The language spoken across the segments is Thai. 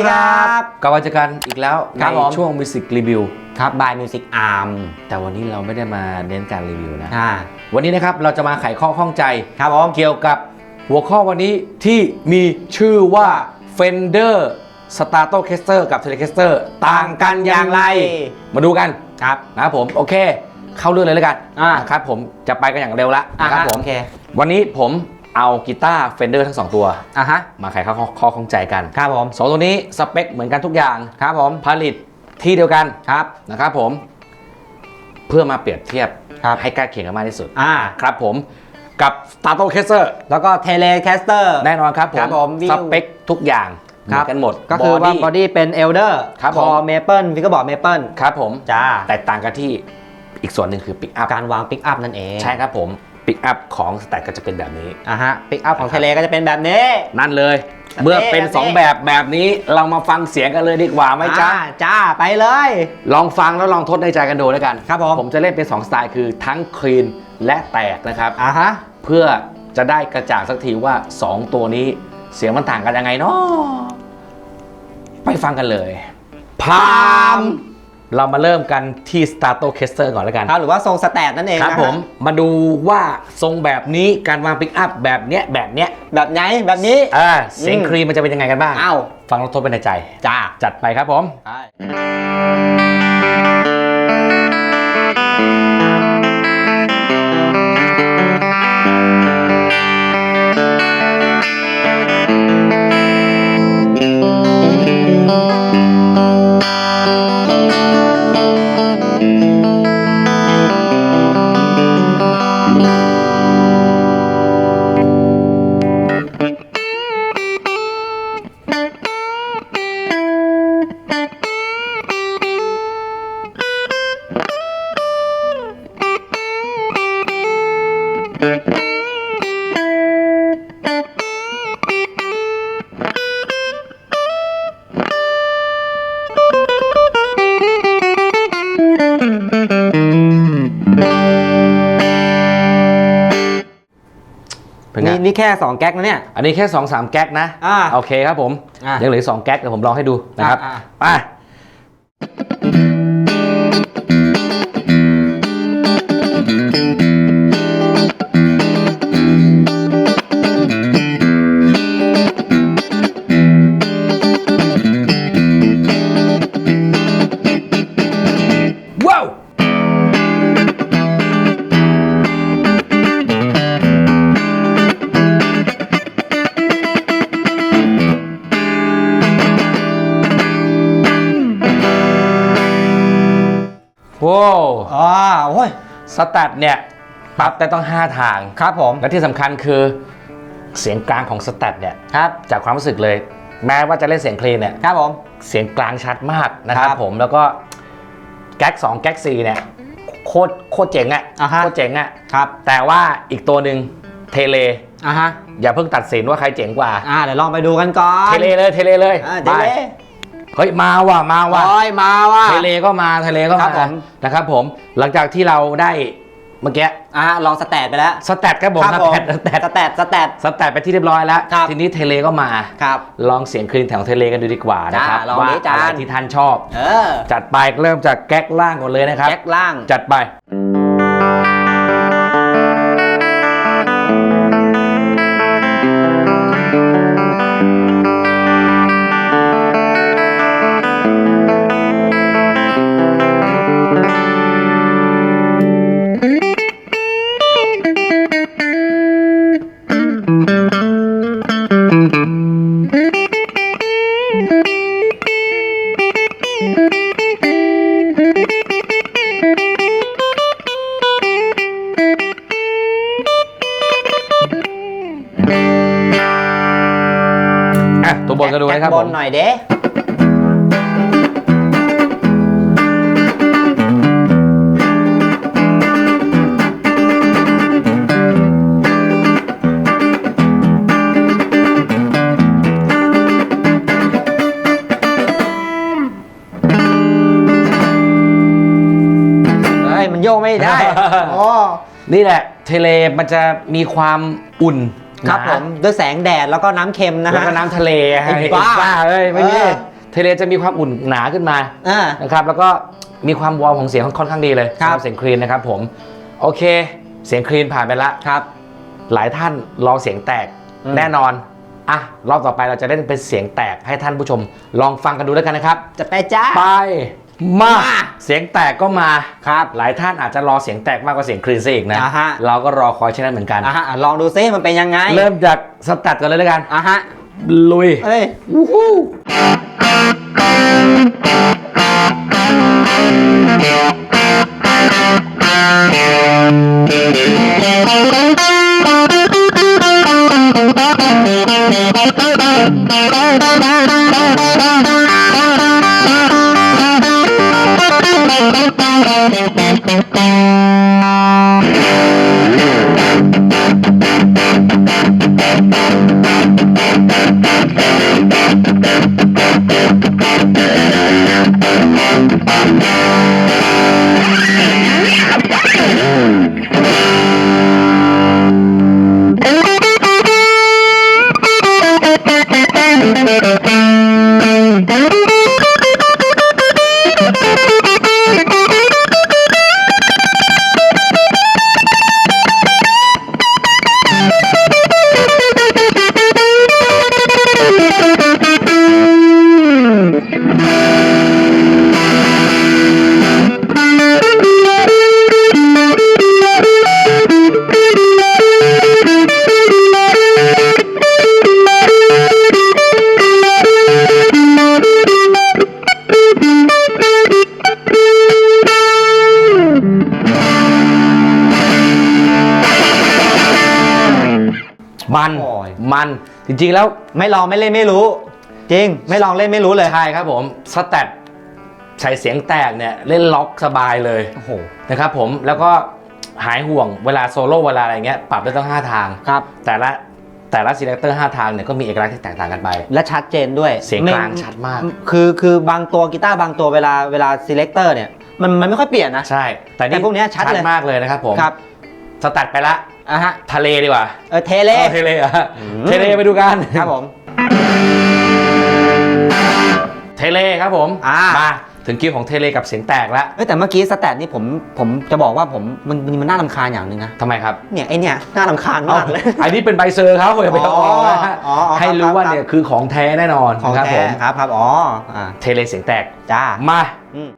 ดีคสวัสดีครัรับบกลับมาเจอกันอีกแล้วคในรับผม ช่วงมิวสิกรีวิวครับบายมิวสิกอาร์มแต่วันนี้เราไม่ได้มาเน้นการรีวิวนะ อ่าวันนี้นะครับเราจะมาไขข้อข้องใจ ครับผมเกี่ยวกับหัวข้อวันนี้ที่มีชื่อว่า Fender Stratocaster กับ Telecaster ต่างกันอย่างไร มาดูกันครับนะครับผมโอเค เข้าเรื่องเลยแล้วกันอ่า นะครับผมจะไปกันอย่างเร็วละอ่านะครับผม โอเค วันนี้ผม เอากีตาร์ Fender ทั้งสองตัว อะฮะ มาไขข้อข้อข้องใจกันครับผมสองตัวนี้สเปคเหมือนกันทุกอย่างครับผมผลิตที่เดียวกันครับนะครับผม เพื่อมาเปรียบเทียบครับ ให้ใกล้เคียงกันมากที่สุด อ่า ครับผมกับ Stratocaster แล้วก็เทเลแคสเตอร์ แน่นอนครับผมครับผมวิวสเปคทุกอย่างเหมือนกันหมด ก็คือว่าบอดี้เป็นเอลเดอร์ครับคผม อเมเปิลฟิกเกอร์บอร์ดเมเปิลครับผม จ้าแต่ต่างกันที่อีกส่วนหนึ่งคือปิกอัพการวางปิกอัพนั่นเอง ใช่ครับผม ปิกอัพของสแตทก็จะเป็นแบบนี้ อะฮะปิกอัพของเทเลก็จะเป็นแบบนี้ นั่นเลยแบบนี้เมื่อเป็นแบบนี้2แบบแบบนี้เรามาฟังเสียงกันเลยดีกว่าไหมจ๊ะอ่าจ้าไปเลย ลองฟังแล้วลองทดในใจกันดูแล้วกันครับผมผมจะเล่นเป็น 2 สไตล์คือทั้งคลีนและแตกนะครับอะฮะเพื่อจะได้กระจ่างสักทีว่า 2 ตัวนี้เสียงมันต่างกันยังไงเนาะไปฟังกันเลยพาม เรามาเริ่มกันที่ Stratocaster ก่อนแล้วกันครับหรือว่าทรงสแตทนั่นเองครับนะฮะผมมาดูว่าทรงแบบนี้การวางปิกอัพแบบเนี้ยแบบเนี้ยแบบไหนแบบนี้อ่าเสียงอืมคลีนมันจะเป็นยังไงกันบ้างอ้าวฟังแล้วทดไปในใจ จ้าจัดไปครับผมใช่ นไงนี่นี่แค่ 2 แก๊กนะเนี่ย อันนี้แค่ 2 3 แก๊กนะ อ่าโอเคครับผม อะยังเหลืออกสองแก๊กเดี๋ยวผมลองให้ดูนะครับอะ ไป ว้าวอ๋อโอ้ยสแตทเนี่ยปรับได้ต้อง 5 ทางครับผม และที่สำคัญคือเสียงกลางของสแตทเนี่ยครับจากความรู้สึกเลย แม้ว่าจะเล่นเสียงคลีนเนี่ยครับผม เสียงกลางชัดมากนะครับครับผมแล้วก็แก๊ก2แก๊ก4เนี่ยโคตรโคตรเจ๋งอะอ่าฮะโคตรเจ๋งอะครับแต่ว่าอีกตัวหนึ่งเทเลอะฮะอย่าเพิ่งตัดสินว่าใครเจ๋งกว่าอ่าเดี๋ยวลองไปดูกันก่อน เทเลเลยเทเลเลยอ่าเทไปเล เฮ้ยมาว่ะมาว่ะโอ้ยมาว่ะ เทเลก็มาเทเลก็ครัมาบผม นะครับผมหลังจากที่เราได้เมื่อกี้อ่าลองสแตทไปแล้วสแตทครับผมครับผมสแตทสแตทสแตท สแตทไปที่เรียบร้อยแล้ว ครับ ทีนี้เทเลก็มา ครับ ลองเสียงคลีนแถวเทเลกันดูดีกว่านะครับจ้าลองว่าดิจานอะไรที่ท่านชอบ เออจัดไปเริ่มจากแก๊กล่างก่อนเลยนะครับแก๊กล่าง จัดไป อะตัวบนก็ดูนะครับแกผบมนหน่อยเด้เฮ้ยมันโยกไม่ได้โอ้นี่แหละ เทเลมันจะมีความอุ่น ครับหนาผมด้วยแสงแดดแล้วก็น้ำเค็มนะแล้วฮะ ก็น้ำทะเลไอ้บ้าบ้าเอ้ยไม่มีเออเทเลจะมีความอุ่นหนาขึ้นมา อ่า นะครับแล้วก็มีความวอร์มของเสียงค่อนข้างดีเลยครับ สำหเสียงคลีนนะครับผมโอเค เสียงคลีนผ่านไปละครับ หลายท่านรอเสียงแตกอืม แน่นอนอะรอบต่อไปเราจะเล่นเป็นเสียงแตกให้ท่านผู้ชม ลองฟังกันดูแล้วกันนะครับจะไปจ้า ไป มามา เสียงแตกก็มาครับ หลายท่านอาจจะรอเสียงแตกมากกว่าเสียงคลีนซะอีกนะ อ่าฮะ เราก็รอคอยเช่นนั้นเหมือนกัน อะฮะอะลองดูซิมันเป็นยังไงเริ่มจากสแตัดกันเลยแล้วกัน อะฮะลุย เอ้ย วู้ฮู้ มันจริงๆแล้วไม่ลองไม่เล่นไม่รู้ จริง ไม่ลองเล่นไม่รู้เลยใช่ครับผมสแตทใช้เสียงแตกเนี่ยเล่นล็อกสบายเลยโอ้โหนะครับผมแล้วก็หายห่วงเวลาโซโล่เวลาอะไรเงี้ยปรับได้ตั้ง5ทางครับแต่ละแต่ละซีเลคเตอร์5ทางเนี่ยก็มีเอกลักษณ์ที่แตกต่างกันไป และชัดเจนด้วยเสียงกลางไม่ชัดมาก คือคือบางตัวกีตาร์บางตัวเวลาเวลา selector เนี่ยมันมันไม่ค่อยเปลี่ยนนะ ใช่ แต่นี่แต่พวกเนี้ยชัดเลยมากเลยนะครับผมครับสแตัดไปละ อะฮะ ทะเลดีกว่าเออเทเล อาเทเลเหรอะอืมเทเลไปดูกันครับผม เทเลครับผมอ่าม มาถึงคิวของเทเลกับเสียงแตกแล้วเอ้ยแต่เมื่อกี้สแตทนี่ผมผมจะบอกว่าผมมันมันมันน่ารำคาญอย่างหนึ่งนะทำไมครับเนี่ยไอเนี่ยน่ารำคาญมากเลย อันนี้เป็นใบเซอร์เขาอย่าไปเอาออกนะฮะอ๋ออ๋อให้รู้ว่าครับ เนี่ยคือของแท้แน่นอนของครับผแท้มครับครับอ๋ออ่าเทเลเสียงแตกจ้า มาอืม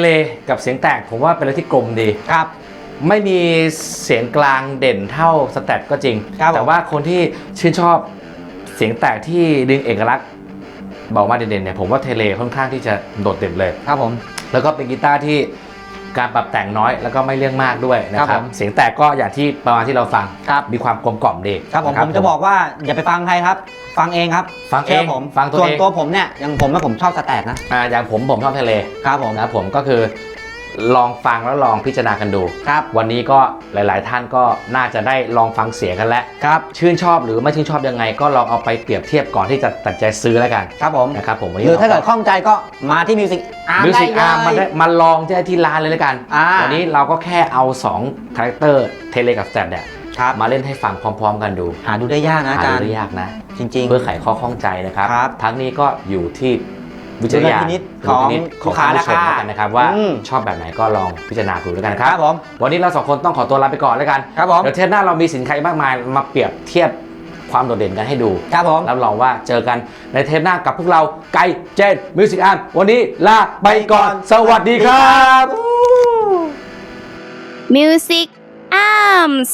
เลกับเสียงแตกผมว่าเป็นอะไรที่กลมดีครับ ไม่มีเสียงกลางเด่นเท่าสแตทก็จริง ครับผม แต่ว่าคนที่ชื่นชอบเสียงแตกที่ดึงเอกลักษณ์บอกมาเด่นๆเนี่ยผมว่าเทเลค่อนข้างที่จะโดดเด่นเลย ครับผม แล้วก็เป็นกีตาร์ที่การปรับแต่งน้อยแล้วก็ไม่เรื่องมากด้วยนะคครัรับบผม เสียงแตกก็อย่างที่ประมาณที่เราฟัง ครับมีความกลมกล่อมดีครับผมนผมจะบอกว่าอย่าไปฟังใครครับ ฟังเองครับฟังเองชื่ผมฟังตัวส่วนเองตัวผมเนี่ยอย่างผมนะผมชอบสแตทนะอ่าอย่างผมผมชอบเทเลครับผมนะครับผมก็คือลองฟังแล้วลองพิจารณากันดู ครับวันนี้ก็หลาย ๆ ท่านก็น่าจะได้ลองฟังเสียงกันแล้ว ครับชื่นชอบหรือไม่ชื่นชอบยังไง ก็ลองเอาไปเปรียบเทียบก่อนที่จะตัดใจซื้อแล้วกันครับผมนะครับผมวันหนี้รือถ้าเกิดข้องใจก็มาที่มิวสิกอาร์มมิวได้สิกเลอาร์มมาได้ย มาลองที่ที่ร้านเลยแล้วกัน อ่า วันนี้เราก็แค่เอา2คาแรคเตอร์เทเลกับสแตทเนี่ยครับมาเล่นให้ฟังพร้อม ๆ กันดูหาดูได้ยากนะอาหาจารดูย์ ได้ยากนะจริง เพื่อไขข้อข้องใจนะครับ ครับ ทั้งนี้ก็อยู่ที่วิจารณญาณดุลยพินิจดุลยพินิจของของท่านผู้ชมลูกค้าแล้วกันนะครับว่าอืมชอบแบบไหนก็ลองพิจารณาดูแล้วกันๆคครัรับบผม วันนี้เราสองคนต้องขอตัวลาไปก่อนแล้วกันครับผม เดี๋ยวเทปหน้าเรามีสินค้าอีกมากมายมาเปรียบเทียบความโดดเด่นกันให้ดูครับผม รับรองว่าเจอกันในเทปหน้ากับพวกเราไกเจนมิวสิกอาร์มวันนี้ลาไปก่อน สวัสดีครับ Music Arms